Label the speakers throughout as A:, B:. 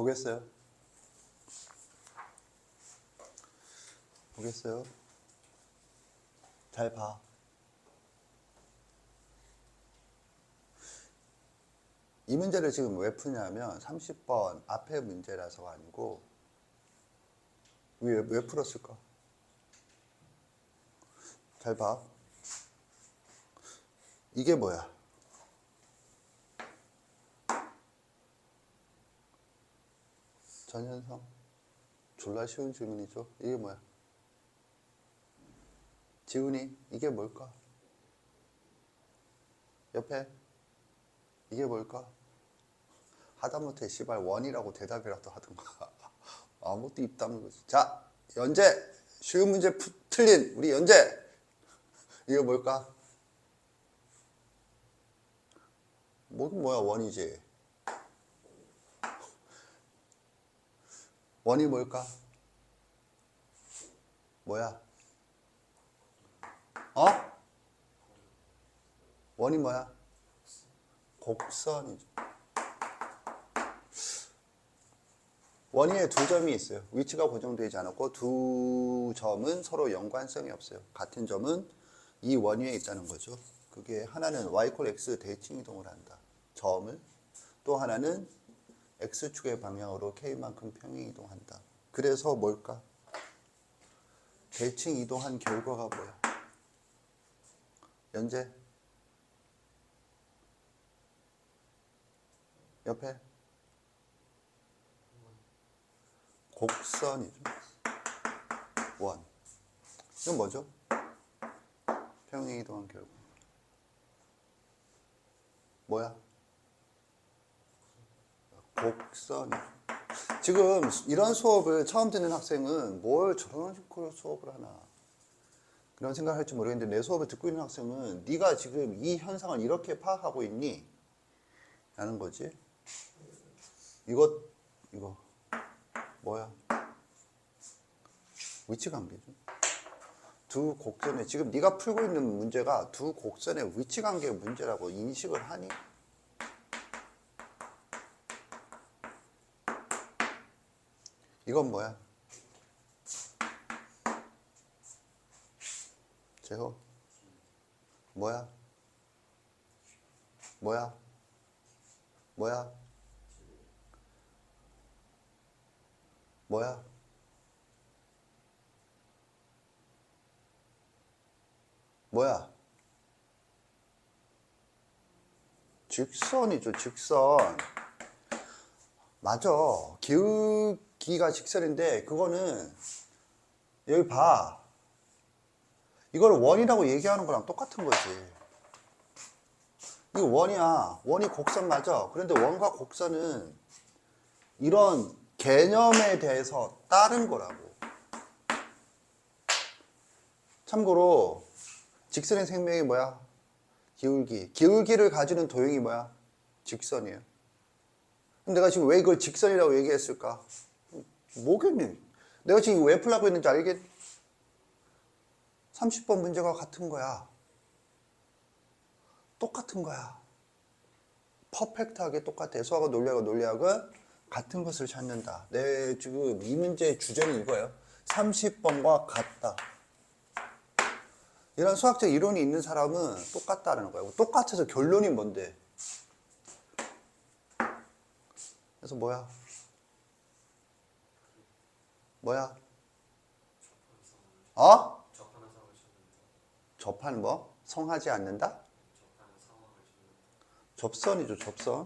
A: 보겠어요? 보겠어요? 잘 봐. 이 문제를 지금 왜 푸냐면 30번 앞에 문제라서 아니고 왜, 왜 풀었을까? 잘 봐. 이게 뭐야? 전현성. 졸라 쉬운 질문이죠. 이게 뭐야? 지훈이, 이게 뭘까? 옆에, 이게 뭘까? 하다못해 씨발 원이라고 대답이라도 하든가. 아무것도 입 다물고. 자, 연재. 쉬운 문제 푸, 틀린 우리 연재. 이게 뭘까? 뭐긴 뭐야 원이지. 원이 뭘까? 뭐야? 어? 원이 뭐야? 곡선이죠. 원위에 두 점이 있어요. 위치가 고정되지 않았고 두 점은 서로 연관성이 없어요. 같은 점은 이 원위에 있다는 거죠. 그게 하나는 y 콜 x 대칭 이동을 한다. 점을 또 하나는 x축의 방향으로 k만큼 평행 이동한다. 그래서 뭘까? 대칭 이동한 결과가 뭐야? 연재 옆에 곡선이죠. 원. 이건 뭐죠? 평행 이동한 결과. 뭐야? 곡선이죠. 지금 이런 수업을 처음 듣는 학생은 뭘 저런 식으로 수업을 하나 그런 생각을 할지 모르겠는데 내 수업을 듣고 있는 학생은 네가 지금 이 현상을 이렇게 파악하고 있니? 라는 거지. 이것 이거 뭐야? 위치 관계죠. 두 곡선에 지금 네가 풀고 있는 문제가 두 곡선의 위치 관계 문제라고 인식을 하니? 이건 뭐야? 제호 뭐야? 뭐야? 뭐야? 뭐야? 뭐야? 직선이죠, 직선. 맞아. 기울 기가 직선인데, 그거는, 여기 봐. 이걸 원이라고 얘기하는 거랑 똑같은 거지. 이거 원이야. 원이 곡선 맞아. 그런데 원과 곡선은 이런 개념에 대해서 따른 거라고. 참고로 직선의 생명이 뭐야? 기울기. 기울기를 가지는 도형이 뭐야? 직선이에요. 그럼 내가 지금 왜 이걸 직선이라고 얘기했을까? 뭐겠니? 내가 지금 왜 풀라고 했는지 알겠? 30번 문제가 같은 거야. 똑같은 거야. 퍼펙트하게 똑같아. 수학과 논리학과 논리학은 같은 것을 찾는다. 내 지금 이 문제의 주제는 이거예요. 30번과 같다. 이런 수학적 이론이 있는 사람은 똑같다라는 거예요. 똑같아서 결론이 뭔데? 그래서 뭐야? 뭐야? 어? 접한 뭐? 성하지 않는다? 접선이죠, 접선.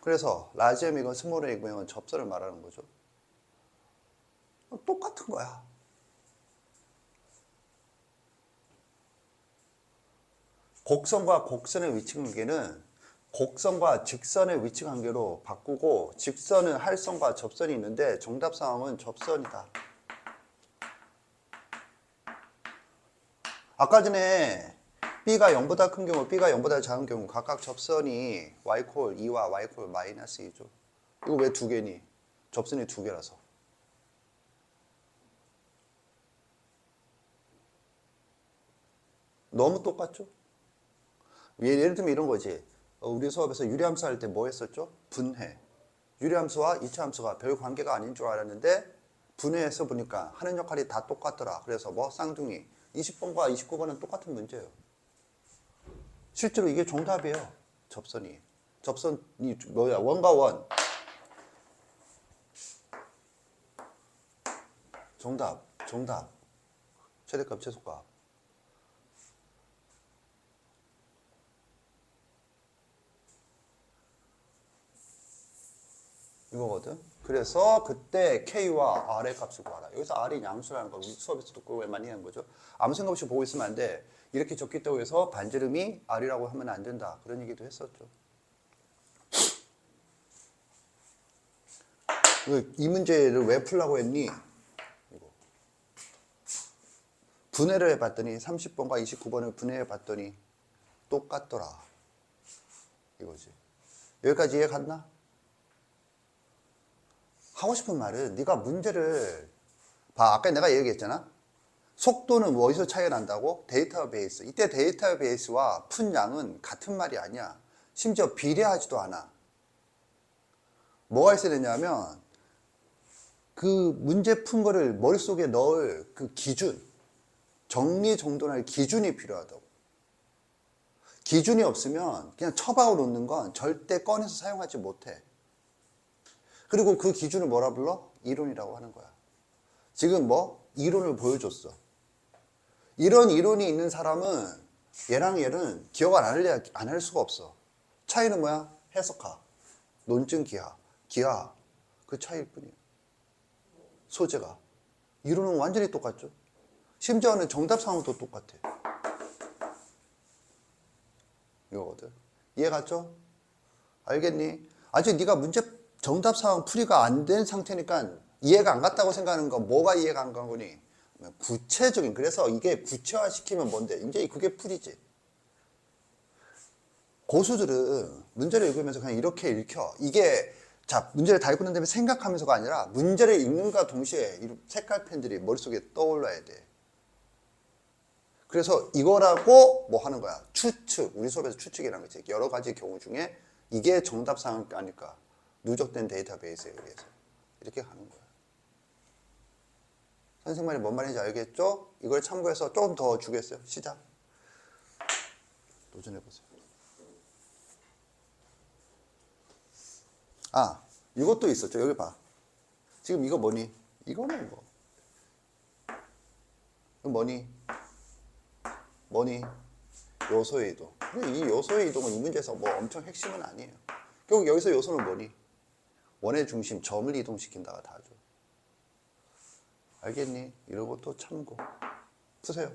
A: 그래서 라지 M이건 스몰 A이건 접선을 말하는 거죠. 똑같은 거야. 곡선과 곡선의 위치 관계는 곡선과 직선의 위치 관계로 바꾸고 직선은 할선과 접선이 있는데 정답 상황은 접선이다. 아까 전에 B가 0보다 큰 경우, B가 0보다 작은 경우 각각 접선이 Y콜 2와 Y콜 마이너스 2죠. 이거 왜 두 개니? 접선이 두 개라서. 너무 똑같죠? 예를 들면 이런 거지. 어, 우리 수업에서 유리함수 할 때 뭐 했었죠? 분해. 유리함수와 이차함수가 별 관계가 아닌 줄 알았는데 분해해서 보니까 하는 역할이 다 똑같더라. 그래서 뭐 쌍둥이 20번과 29번은 똑같은 문제예요. 실제로 이게 정답이에요. 접선이. 접선이 뭐야? 원과 원. 정답. 정답. 최대값 최소값. 이거거든. 그래서 그때 K와 R의 값을 구하라. 여기서 R이 양수라는 거 우리 수업에서도 그걸 많이 하는 거죠. 아무 생각 없이 보고 있으면 안 돼. 이렇게 적기 때문에 해서 반지름이 R이라고 하면 안 된다. 그런 얘기도 했었죠. 그이 문제를 왜 풀라고 했니? 이거. 분해를 해봤더니 30번과 29번을 분해해봤더니 똑같더라. 이거지. 여기까지 이해 갔나? 하고 싶은 말은 네가 문제를 봐. 아까 내가 얘기했잖아. 속도는 어디서 차이가 난다고? 데이터베이스. 이때 데이터베이스와 푼 양은 같은 말이 아니야. 심지어 비례하지도 않아. 뭐가 있어야 되냐면 그 문제 푼 거를 머릿속에 넣을 그 기준 정리정돈할 기준이 필요하다고. 기준이 없으면 그냥 처박아 놓는 건 절대 꺼내서 사용하지 못해 그리고 그 기준을 뭐라 불러? 이론이라고 하는 거야. 지금 뭐? 이론을 보여줬어. 이런 이론이 있는 사람은 얘랑 얘는 기억 안 할래, 안 할 수가 없어. 차이는 뭐야? 해석하. 논증 기하. 기하. 그 차이일 뿐이야. 소재가. 이론은 완전히 똑같죠. 심지어는 정답 상황도 똑같아. 이거거든. 이해 갔죠? 알겠니? 아직 네가 문제 정답 사항 풀이가 안 된 상태니까 이해가 안 갔다고 생각하는 건 뭐가 이해가 안 간 거니? 구체적인 그래서 이게 구체화 시키면 뭔데? 이제 그게 풀이지. 고수들은 문제를 읽으면서 그냥 이렇게 읽혀. 이게 자 문제를 다 읽고 난 다음에 생각하면서가 아니라 문제를 읽는과 동시에 이 색깔 펜들이 머릿속에 떠올라야 돼. 그래서 이거라고 뭐 하는 거야? 추측. 우리 수업에서 추측이라는 거지. 여러 가지 경우 중에 이게 정답 사항 아닐까? 누적된 데이터베이스에 의해서 이렇게 가는 거야. 선생님 말이 뭔 말인지 알겠죠? 이걸 참고해서 조금 더 주겠어요. 시작. 도전해 보세요. 아, 이것도 있었죠. 여기 봐. 지금 이거 뭐니? 이거는 뭐? 이거 뭐니? 뭐니? 요소의 이동. 이 요소의 이동은 이 문제에서 뭐 엄청 핵심은 아니에요. 결국 여기서 요소는 뭐니? 원의 중심, 점을 이동시킨다가 다죠. 알겠니? 이런 것도 참고. 푸세요.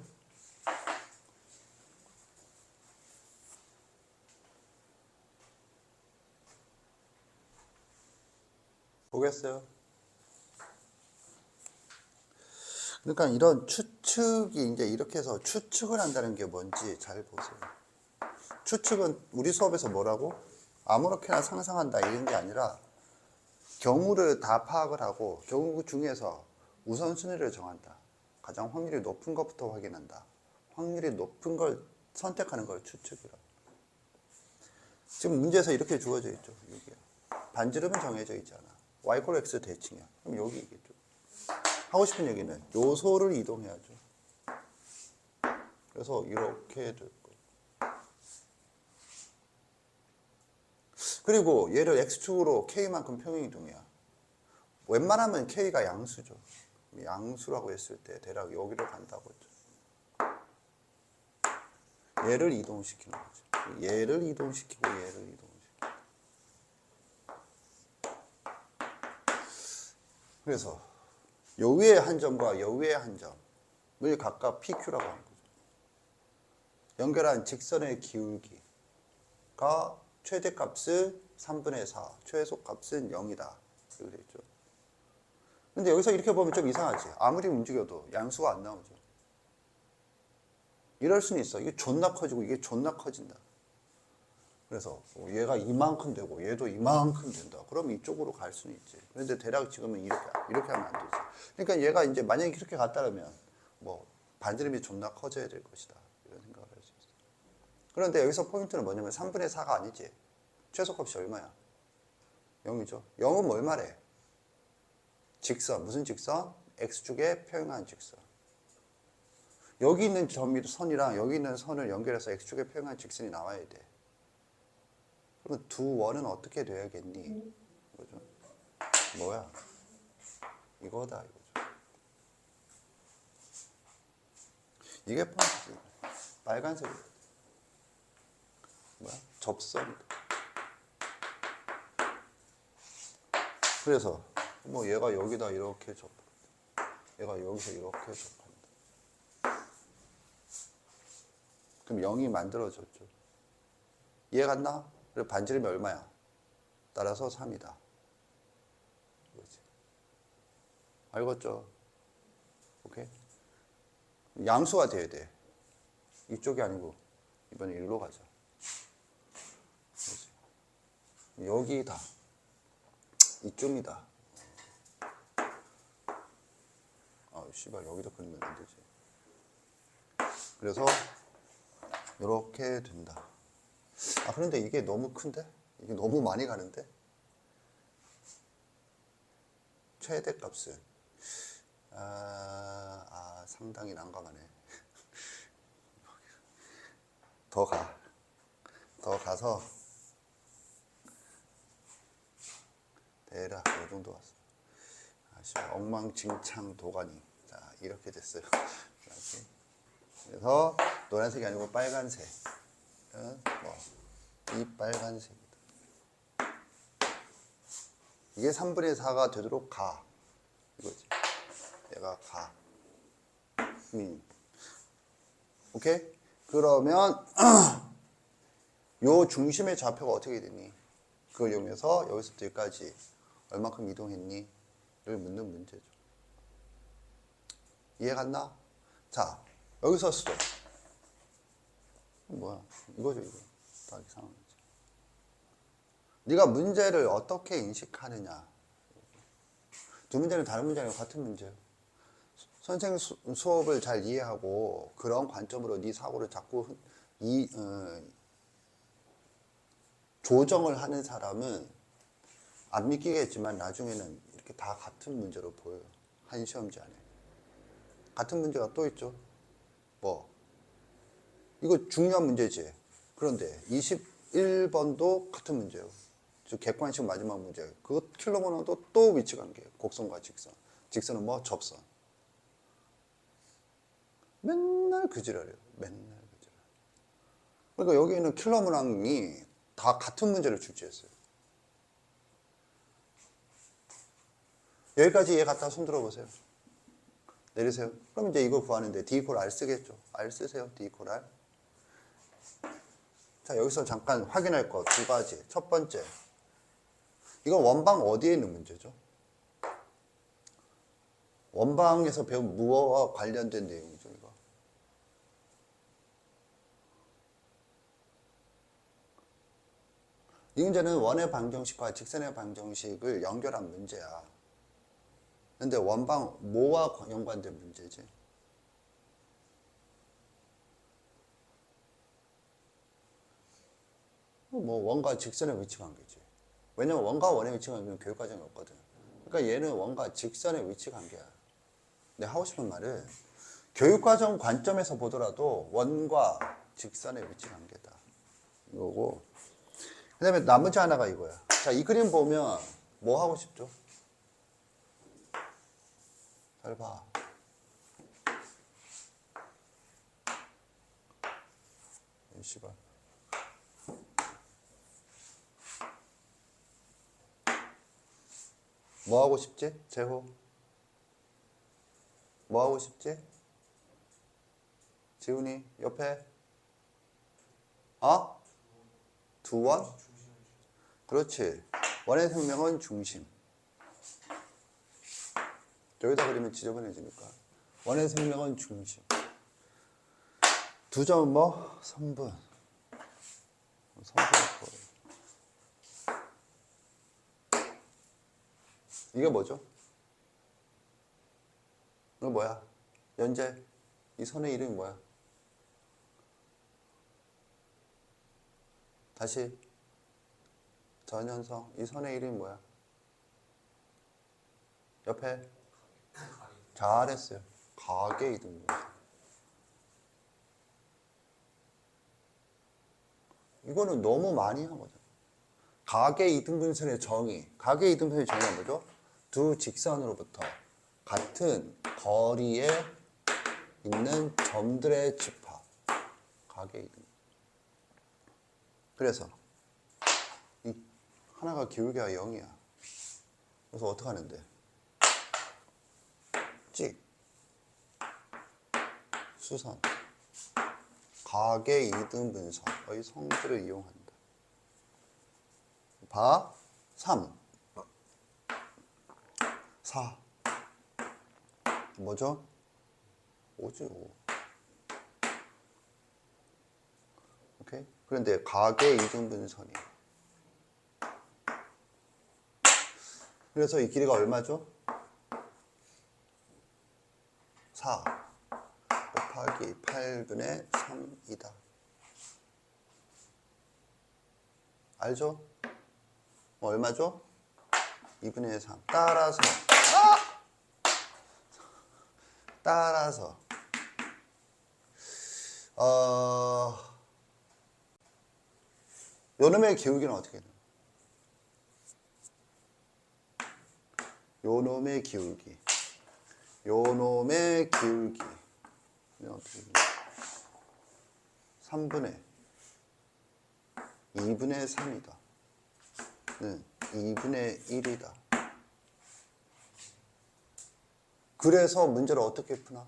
A: 보겠어요? 그러니까 이런 추측이 이제 이렇게 해서 추측을 한다는 게 뭔지 잘 보세요. 추측은 우리 수업에서 뭐라고? 아무렇게나 상상한다 이런 게 아니라 경우를 다 파악을 하고 경우 중에서 우선순위를 정한다. 가장 확률이 높은 것부터 확인한다. 확률이 높은 걸 선택하는 걸 추측이라. 지금 문제에서 이렇게 주어져 있죠. 여기야. 반지름은 정해져 있잖아. y 콜 x 대칭이야. 그럼 여기 있겠죠. 하고 싶은 얘기는 요소를 이동해야죠. 그래서 이렇게 될 거예요. 그리고 얘를 x축으로 k만큼 평행이동이야. 웬만하면 k가 양수죠. 양수라고 했을 때 대략 여기로 간다고 했죠. 얘를 이동시키는 거죠. 얘를 이동시키고 얘를 이동시키고. 그래서 요 위에 한 점과 요 위에 한 점을 각각 PQ라고 하는 거죠. 연결한 직선의 기울기가 최대값을 3분의 4, 최소값은 0이다. 이렇게 되죠. 근데 여기서 이렇게 보면 좀 이상하지. 아무리 움직여도 양수가 안 나오죠. 이럴 수는 있어. 이게 존나 커지고 이게 존나 커진다. 그래서 뭐 얘가 이만큼 되고 얘도 이만큼 된다. 그럼 이쪽으로 갈 수는 있지. 그런데 대략 지금은 이렇게 이렇게 하면 안 되지. 그러니까 얘가 이제 만약에 이렇게 갔다면 뭐 반지름이 존나 커져야 될 것이다. 이런 생각을 할 수 있어. 그런데 여기서 포인트는 뭐냐면 3분의 4가 아니지. 최소값이 얼마야? 0이죠. 0은 뭘 말해? 직선. 무슨 직선? x축에 평행한 직선. 여기 있는 점이 선이랑 여기 있는 선을 연결해서 x축에 평행한 직선이 나와야 돼. 그럼 두 원은 어떻게 돼야겠니? 이거죠. 뭐야? 이거다 이거죠. 이게 포인트지. 빨간색이 뭐야? 접선이다. 그래서 뭐 얘가 여기다 이렇게 접, 얘가 여기서 이렇게 접한다. 그럼 0이 만들어졌죠. 이해 갔나? 그리고 반지름이 얼마야? 따라서 3이다. 이거지. 알겠죠? 오케이? 양수가 돼야 돼. 이쪽이 아니고 이번에 일로 가자. 그렇지. 여기다. 이쯤이다. 아, 씨발 여기다 그리면 안 되지. 그래서 이렇게 된다. 아 그런데 이게 너무 큰데? 이게 너무 많이 가는데? 최대 값은 아, 아 상당히 난감하네. 더 가. 더 가서 대략 이 정도 왔어. 아씨 엉망진창 도가니. 자 이렇게 됐어요. 이렇게. 그래서 노란색이 아니고 빨간색. 뭐이 빨간색이다. 이게 3분의 4가 되도록 가. 이거지. 얘가 가. 민. 오케이? 그러면 요 중심의 좌표가 어떻게 되니? 그걸 이용해서 여기서부터 여기까지 얼마큼 이동했니? 를 묻는 문제죠. 이해 갔나? 자, 여기서 수도. 뭐야? 이거죠, 이거. 다 이상한 거지. 네가 문제를 어떻게 인식하느냐. 두 문제는 다른 문제 아니고 같은 문제예요. 선생 수, 수업을 잘 이해하고 그런 관점으로 네 사고를 자꾸 이 어, 조정을 하는 사람은 안 믿기겠지만 나중에는 이렇게 다 같은 문제로 보여요. 한 시험지 안에. 같은 문제가 또 있죠. 뭐 이거 중요한 문제지. 그런데 21번도 같은 문제예요. 즉 객관식 마지막 문제. 그거 킬로모너도 또 위치 관계. 곡선과 직선. 직선은 뭐 접선. 맨날 그 지랄이에요. 맨날 그 지랄. 그러니까 여기 있는 킬러 문항이 다 같은 문제를 출제했어요. 여기까지 이해 갔다 손 들어 보세요. 내리세요. 그럼 이제 이거 구하는데 D 이퀄 R 쓰겠죠. R 쓰세요. D 이퀄 R. 자, 여기서 잠깐 확인할 거두 가지. 첫 번째. 이건 원방 어디에 있는 문제죠? 원방에서 배운 무엇과 관련된 내용이죠, 이거. 이 문제는 원의 방정식과 직선의 방정식을 연결한 문제야. 근데 원방 뭐와 연관된 문제지? 뭐 원과 직선의 위치 관계지. 왜냐면 원과 원의 위치 관계는 교육 과정이 없거든. 그러니까 얘는 원과 직선의 위치 관계야. 근데 하고 싶은 말은 교육 과정 관점에서 보더라도 원과 직선의 위치 관계다. 이거고. 그다음에 나머지 하나가 이거야. 자, 이 그림 보면 뭐 하고 싶죠? 잘 봐. 이 씨발. 뭐 하고 싶지? 재호. 뭐 하고 싶지? 지훈이 옆에. 어? 두 원? 그렇지. 원의 생명은 중심. 여기다 그리면 지저분해지니까. 원의 생명은 중심. 두 점은 뭐? 성분. 성분. 이게 뭐죠? 이거 뭐야? 연재. 이 선의 이름이 뭐야? 다시. 전현성. 이 선의 이름이 뭐야? 옆에? 잘했어요. 가게 이등분선. 이거는 너무 많이 한 거죠. 가계 이등분선의 정의. 가계 이등분선의 정의가 뭐죠? 두 직선으로부터 같은 거리에 있는 점들의 집합. 가계 이등. 그래서 이 하나가 기울기가 0이야. 그래서 어떻게 하는데? 수선. 가계 이등분선의 성질을 이용한다. 봐. 3. 4. 뭐죠? 5지 5. 오케이? 그런데 가계 이등 분선이. 그래서 이 길이가 얼마죠? 4 곱하기 8분의 3이다. 알죠? 뭐 얼마죠? 2분의 3. 따라서 따라서 어 요놈의 기울기는 어떻게 돼요? 요놈의 기울기 요놈의 기울기 이건 어떻게 돼요? 3분의 2분의 3이다. 는 2분의 1이다. 그래서 문제를 어떻게 푸나?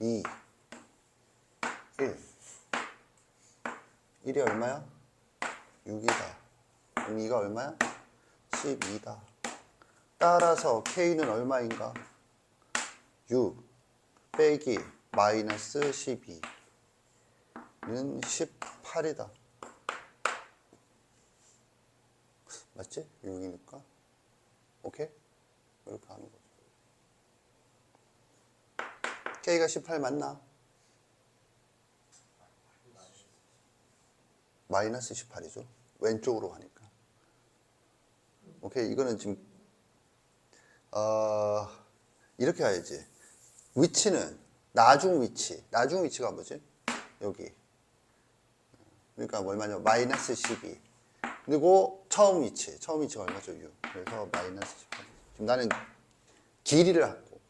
A: 이, 1. 1이 얼마야? 6이다. 그럼 2가 얼마야? 12다. 따라서 K는 얼마인가? 6 빼기 마이너스 12는 18이다. 맞지? 6이니까. 오케이? 이렇게 하는 거죠. K가 18 맞나? 마이너스 18이죠. 왼쪽으로 가니까. 오케이. 이거는 지금, 어, 이렇게 해야지. 위치는 나중 위치. 나중 위치가 뭐지? 여기. 그러니까 뭐 얼마냐? 마이너스 12. 그리고 처음 위치. 처음 위치가 얼마죠? 6. 그래서 마이너스 18. 지금 나는 길이를 할 거고.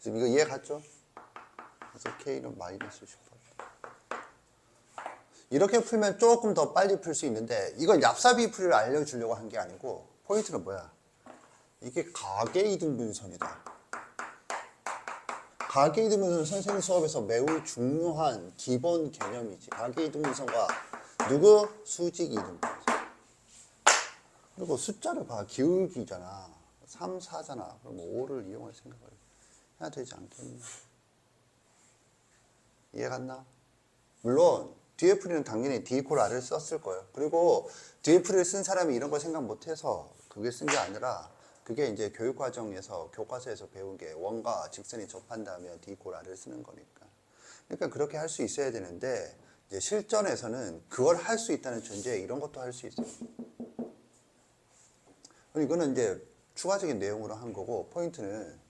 A: 지금 이거 이해 갔죠? 그래서 K는 마이너스 18. 이렇게 풀면 조금 더 빨리 풀 수 있는데 이건 얍삽이 풀이를 알려주려고 한 게 아니고 포인트는 뭐야? 이게 가계 이등분선이다. 가계 이등분선 선생님 수업에서 매우 중요한 기본 개념이지. 가계 이등분선과 누구? 수직 이등분선. 그리고 숫자를 봐. 기울기잖아. 3, 4잖아. 그럼 5를 이용할 생각을 해야 되지 않겠나? 이해 갔나? 물론 뒤에 풀이는 당연히 디콜 R을 썼을 거예요. 그리고 뒤에 풀이를 쓴 사람이 이런 걸 생각 못해서 그게 쓴 게 아니라 그게 이제 교육 과정에서 교과서에서 배운 게 원과 직선이 접한다면 R을 쓰는 거니까. 그러니까 그렇게 할 수 있어야 되는데 이제 실전에서는 그걸 할 수 있다는 전제에 이런 것도 할 수 있어요. 이거는 이제 추가적인 내용으로 한 거고 포인트는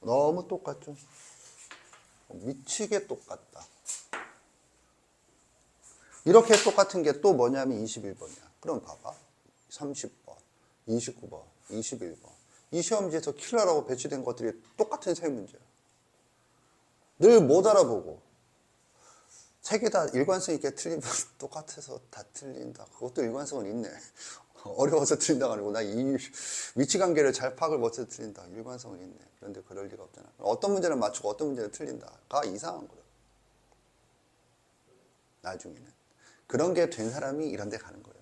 A: 너무 똑같죠. 미치게 똑같다. 이렇게 똑같은 게 또 뭐냐면 21번이야. 그럼 봐봐. 30번, 29번, 21번. 이 시험지에서 킬러라고 배치된 것들이 똑같은 세 문제야. 늘 못 알아보고. 세개다 일관성 있게 틀리면 똑같아서 다 틀린다. 그것도 일관성은 있네. 어려워서 틀린다가 아니고 나 이 위치 관계를 잘 파악을 못해서 틀린다. 일관성은 있네. 그런데 그럴 리가 없잖아. 어떤 문제는 맞추고 어떤 문제는 틀린다가 이상한 거야. 나중에는. 그런 게 된 사람이 이런 데 가는 거예요.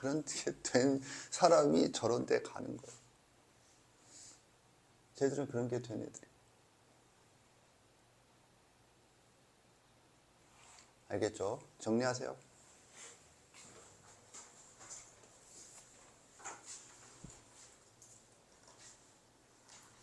A: 그런 게된 사람이 저런 데 가는 거예요. 쟤들은 그런 게 된 애들이. 알겠죠? 정리하세요.